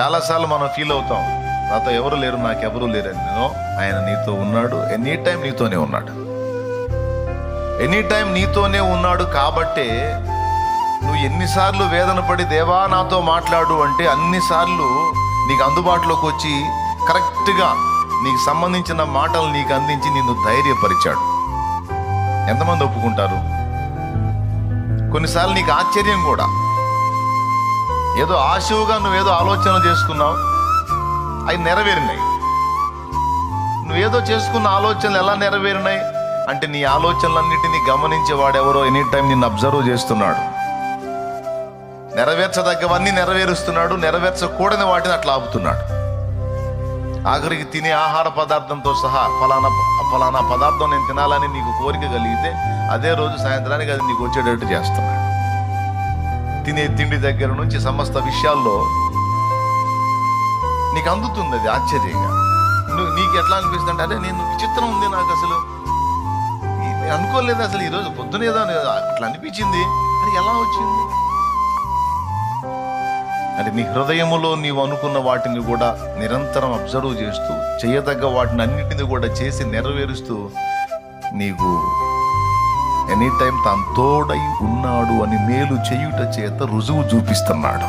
చాలాసార్లు మనం ఫీల్ అవుతాం నాతో ఎవరు లేరు నాకెవరూ లేరని. నేను ఆయన నీతో ఉన్నాడు ఎనీ టైం నీతోనే ఉన్నాడు. ఎనీ టైం నీతోనే ఉన్నాడు కాబట్టే నువ్వు ఎన్నిసార్లు వేదన పడి దేవా నాతో మాట్లాడు అంటే అన్నిసార్లు నీకు అందుబాటులోకి వచ్చి కరెక్ట్గా నీకు సంబంధించిన మాటలు నీకు అందించి నిన్ను ధైర్యపరిచాడు. ఎంతమంది ఒప్పుకుంటారు? కొన్నిసార్లు నీకు ఆశ్చర్యం కూడా. ఏదో ఆశువుగా నువ్వేదో ఆలోచన చేసుకున్నావు. అవి నెరవేరినాయి. నువ్వేదో చేసుకున్న ఆలోచనలు ఎలా నెరవేరినాయి? అంటే నీ ఆలోచనలన్నిటినీ గమనించే ఎవరో ఎనీ టైం నిన్ను అబ్జర్వ్ చేస్తున్నాడు. నెరవేర్చదగ్గవన్నీ నెరవేరుస్తున్నాడు నెరవేర్చకూడని వాటిని అట్లా ఆపుతున్నాడు. ఆఖరికి తినే ఆహార పదార్థంతో సహా ఫలానా ఫలానా పదార్థం నేను తినాలని నీకు కోరిక కలిగితే అదే రోజు సాయంత్రానికి అది నీకు వచ్చేటట్టు చేస్తున్నాడు. తినే తిండి దగ్గర నుంచి సమస్త విషయాల్లో నీకు అందుతుంది అది ఆశ్చర్యంగా. నువ్వు నీకు ఎట్లా అనిపిస్తుంది అంటే అరే నేను విచిత్రం ఉంది నాకు అసలు. అనుకోలేదు అసలు ఈరోజు పొద్దున ఏదో అట్లా అనిపించింది. అది ఎలా వచ్చింది? అంటే నీ హృదయములో నీవు అనుకున్న వాటిని కూడా నిరంతరం అబ్జర్వ్ చేస్తూ చేయదగ్గ వాటిని అన్నిటిని కూడా చేసి నెరవేరుస్తూ నీకు ఎనీ టైం తాను తోడై ఉన్నాడు అని మేలు చేయుట చేత రుజువు చూపిస్తున్నాడు.